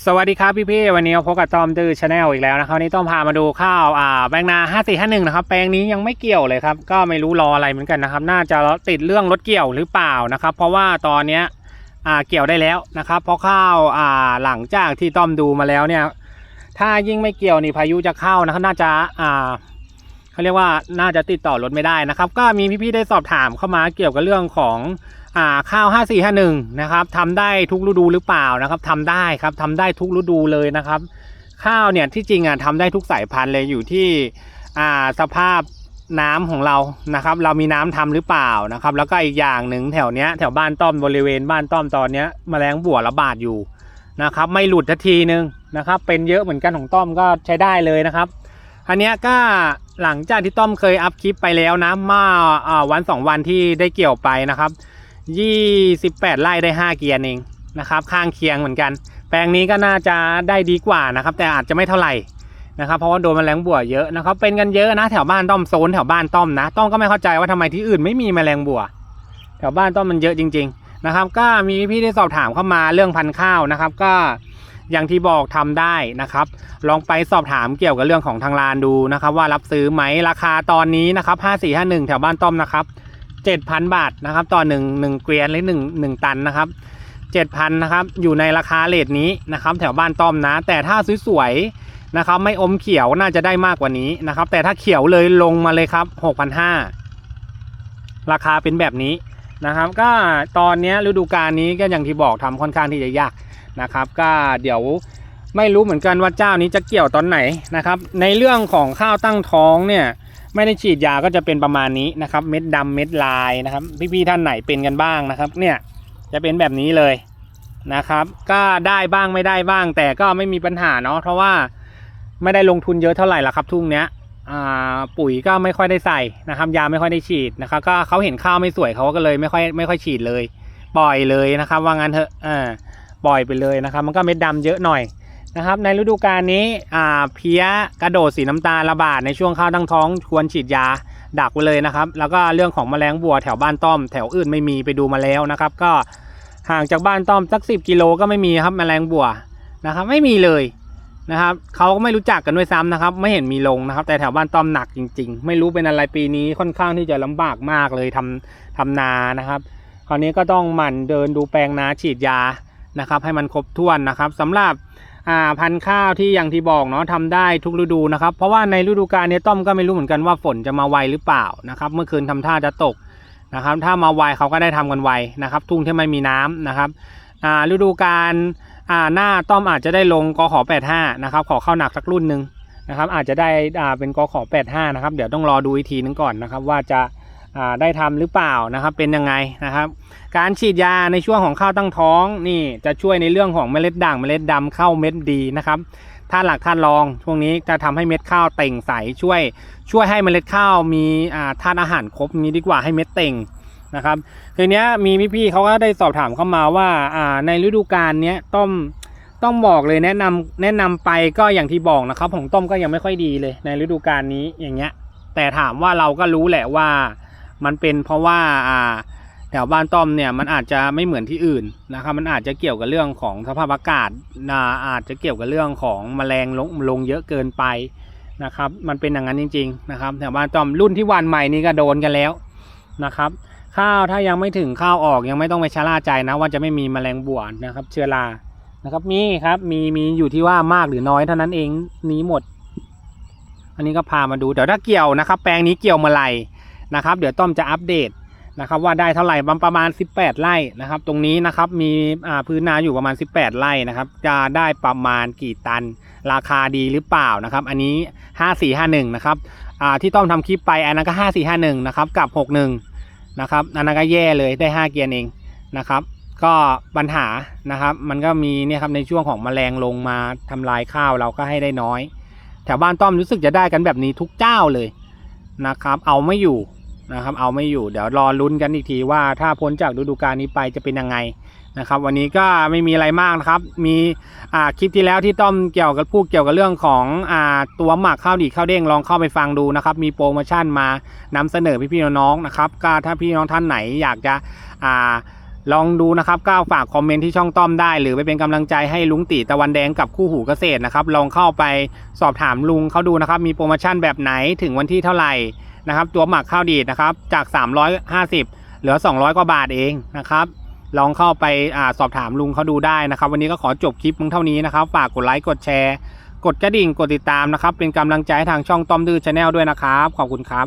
สวัสดีครับพี่พี่วันนี้พบกับตอมตือชาแนลอีกแล้วนะครับนี้ต้องพามาดูข้าวอ่าแปลงนา 5451 นะครับ แปลงนี้ยังไม่เกี่ยวเลยครับ ก็ไม่รู้รออะไรเหมือนกันนะครับ น่าจะติดเรื่องรถเกี่ยวหรือเปล่านะครับ เพราะว่าตอนเนี้ยอ่าเกี่ยวได้แล้วนะครับ เพราะข้าวอ่าหลังจากที่ต้อมดูมาแล้วเนี่ย ถ้ายิ่งไม่เกี่ยวนี่พายุจะเข้านะครับน่าจะอ่าเขาเรียกว่าน่าจะติดต่อรถไม่ได้นะครับ ก็มีพี่ๆได้สอบถามเข้ามาเกี่ยวกับเรื่องของ อ่าข้าว 5451 นะครับทำได้ทุกฤดูหรือเปล่านะครับทำได้ครับทำได้ทุกฤดูเลยนะครับ ข้าวเนี่ยที่จริงอะทำได้ทุกสายพันธุ์เลยอยู่ที่อ่าสภาพน้ำของเรานะครับ เรามีน้ำทำหรือเปล่านะครับ แล้วก็อีกอย่างหนึ่งแถวเนี้ยแถวบ้านต้อมบริเวณบ้านต้อมตอนเนี้ยแมลงบัวระบาดอยู่นะครับ ไม่หลุดทันทีนึงนะครับ เป็นเยอะเหมือนกันของต้อมก็ใช้ได้เลยนะครับ อันเนี้ยก็หลังจากที่ต้อมเคยอัพคลิปไปแล้วนะเมื่ออ่าวันสองวันที่ได้เกี่ยวไปนะครับ 28ไร่ได้ 5 เกียร์เองนะครับ ข้างเคียงเหมือนกัน แปลงนี้ก็น่าจะได้ดีกว่านะครับ แต่อาจจะไม่เท่าไหร่นะครับ เพราะว่าโดนแมลงบัวเยอะนะครับ เป็นกันเยอะนะแถวบ้านต้อมโซนแถวบ้านต้อมนะ ต้อมก็ไม่เข้าใจว่าทำไมที่อื่นไม่มีแมลงบัว แถวบ้านต้อมมันเยอะจริง ๆนะครับ ก็มีพี่ได้สอบถามเข้ามาเรื่องพันธุ์ข้าวนะครับ ก็อย่างที่บอกทำได้นะครับ ลองไปสอบถามเกี่ยวกับเรื่องของทางร้านดูนะครับ ว่ารับซื้อไหมราคาตอนนี้นะครับ 5451 แถวบ้านต้อมนะครับ 7,000บาทนะครับ ต่อ1 1เกวียนหรือ1 1ตันนะครับ7,000นะครับอยู่ในราคาเลทนี้นะครับแถวบ้านต้อมนะ แต่ถ้าสวยๆนะครับไม่อมเขียวน่าจะได้มากกว่านี้นะครับ แต่ถ้าเขียวเลยลงมาเลยครับ6,500ราคาเป็นแบบนี้นะครับ ก็ตอนนี้ฤดูกาลนี้ก็อย่างที่บอกทำค่อนข้างที่จะยากนะครับ ก็เดี๋ยวไม่รู้เหมือนกันว่าเจ้านี้จะเกี่ยวตอนไหนนะครับ ในเรื่องของข้าวตั้งท้องเนี่ย ไม่ได้ฉีดยาก็จะเป็นประมาณนี้นะครับ เม็ดดำเม็ดลายนะครับพี่ๆท่านไหนเป็นกันบ้างนะครับ เนี่ยจะเป็นแบบนี้เลยนะครับ ก็ได้บ้างไม่ได้บ้าง แต่ก็ไม่มีปัญหาเนาะเพราะว่าไม่ได้ลงทุนเยอะเท่าไหร่ละครับ ทุ่งเนี้ยปุ๋ยก็ไม่ค่อยได้ใส่นะครับ ยาไม่ค่อยได้ฉีดนะครับ ก็เขาเห็นข้าวไม่สวยเขาก็เลยไม่ค่อยไม่ค่อยฉีดเลย ปล่อยเลยนะครับ ว่างั้นเถอะอ่าปล่อยไปเลยนะครับ มันก็เม็ดดำเยอะหน่อย นะครับในฤดูกาลนี้อ่าเพี้ยกระโดดสีน้ำตาลระบาดในช่วงข้าวตั้งท้องควรฉีดยาดักไว้เลยนะครับ แล้วก็เรื่องของแมลงบัวแถวบ้านต้อม แถวอื่นไม่มีไปดูมาแล้วนะครับ ก็ห่างจากบ้านต้อมสักสิกิโลก็ไม่มีครับแมลงบัวนะครับ ไม่มีเลยนะครับเขาก็ไม่รู้จักกันด้วยซ้ำนะครับ ไม่เห็นมีลงนะครับ แต่แถวบ้านต้อมหนักจริง ๆ ไม่รู้เป็นอะไรปีนี้ค่อนข้างที่จะลำบากมากเลยทำทำนานะครับ คราวนี้ก็ต้องหมั่นเดินดูแปลงนาฉีดยานะครับ ให้มันครบถ้วนนะครับสำหรับ อ่าพันธุ์ข้าวที่อย่างที่บอกเนาะทำได้ทุกฤดูนะครับ เพราะว่าในฤดูกาลนี้ต้อมก็ไม่รู้เหมือนกันว่าฝนจะมาไวหรือเปล่านะครับ เมื่อคืนทำท่าจะตกนะครับ ถ้ามาไวเขาก็ได้ทำกันไวนะครับ ทุ่งที่ไม่มีน้ำนะครับอ่าฤดูกาลอ่าหน้าต้อมอาจจะได้ลงกขอ85นะครับขอเข้าหนักสักรุ่นหนึ่งนะครับ อาจจะได้อ่าเป็นกขอ85นะครับ เดี๋ยวต้องรอดูอีกทีนึงก่อนนะครับ ว่าจะ ได้ทำหรือเปล่านะครับเป็นยังไงนะครับ การฉีดยาในช่วงของข้าวตั้งท้องนี่จะช่วยในเรื่องของเมล็ดด่างเมล็ดดำเข้าเม็ดดีนะครับท่านหลักท่านรองช่วงนี้จะทำให้เม็ดข้าวเต่งใสช่วย ช่วยให้เมล็ดข้าวมีอ่าธาตุอาหารครบนี้ดีกว่าให้เม็ดเต่งนะครับทีเนี้มีพี่ๆเขาก็ได้สอบถามเข้ามาว่าอ่าในฤดูกาลนี้ต้มต้องบอกเลยแนะนำแนะนำไปก็อย่างที่บอกนะครับของต้มก็ยังไม่ค่อยดีเลยในฤดูกาลนี้อย่างเงี้ยแต่ถามว่าเราก็รู้แหละว่า มันเป็นเพราะว่าอ่าแถวบ้านต้อมเนี่ยมันอาจจะไม่เหมือนที่อื่นนะครับมันอาจจะเกี่ยวกับเรื่องของสภาพอากาศนะอาจจะเกี่ยวกับเรื่องของแมลงลงลงเยอะเกินไปนะครับมันเป็นอย่างนั้นจริงๆนะครับแถวบ้านต้อมรุ่นที่วานใหม่นี่ก็โดนกันแล้วนะครับข้าวถ้ายังไม่ถึงข้าวออกยังไม่ต้องไปชะล่าใจนะว่าจะไม่มีแมลงบวนะครับ เชื้อรานะครับมีครับมีมีอยู่ที่ว่ามากหรือน้อยเท่านั้นเองนี้หมด อันนี้ก็พามาดูเดี๋ยวถ้าเกี่ยวนะครับ แปลงนี้เกี่ยวเมื่อไหร่ นะครับ เดี๋ยวต้อมจะอัปเดตนะครับว่าได้เท่าไหร่ประมาณ 18 ไร่นะครับ ตรงนี้นะครับมีพื้นนาอยู่ประมาณ 18 ไร่นะครับ จะได้ประมาณกี่ตันราคาดีหรือเปล่านะครับ อันนี้ 5451 นะครับที่ต้องทำคลิปไปอันนั้นก็ 5451 นะครับกับ 61 นะครับอันนั้นก็แย่เลยได้ 5 เกียร์เองนะครับ ก็ปัญหานะครับมันก็มีเนี่ยครับในช่วงของแมลงลงมาทำลายข้าวเราก็ให้ได้น้อยแถวบ้านต้อมรู้สึกจะได้กันแบบนี้ทุกเจ้าเลยนะครับ เอาไม่อยู่ นะครับ เอาไม่อยู่เดี๋ยวรอลุ้นกันอีกทีว่าถ้าพ้นจากฤดูกาลนี้ไปจะเป็นยังไงนะครับ วันนี้ก็ไม่มีอะไรมากนะครับ มีอ่าคลิปที่แล้วที่ต้อมเกี่ยวกับพูดเกี่ยวกับเรื่องของอ่าตัวหมักข้าวดีข้าวเด้งลองเข้าไปฟังดูนะครับ มีโปรโมชั่นมานำเสนอพี่ๆน้องๆนะครับก็ถ้าพี่น้องท่านไหนอยากจะอ่าลองดูนะครับก็ฝากคอมเมนต์ที่ช่องต้อมได้ หรือไปเป็นกำลังใจให้ลุงตีตะวันแดงกับคู่หูเกษตรนะครับ ลองเข้าไปสอบถามลุงเขาดูนะครับ มีโปรโมชั่นแบบไหนถึงวันที่เท่าไหร่ นะครับ ตัวหมักข้าวดีดนะครับ จาก 350 เหลือ 200 กว่าบาทเองนะครับ ลองเข้าไปอาสอบถามลุงเขาดูได้นะครับ วันนี้ก็ขอจบคลิปมึงเท่านี้นะครับ ฝากกดไลค์กดแชร์ กดกระดิ่งกดติดตามนะครับ เป็นกำลังใจให้ทางช่องต้อมดื้อชาแนลด้วยนะครับ ขอบคุณครับ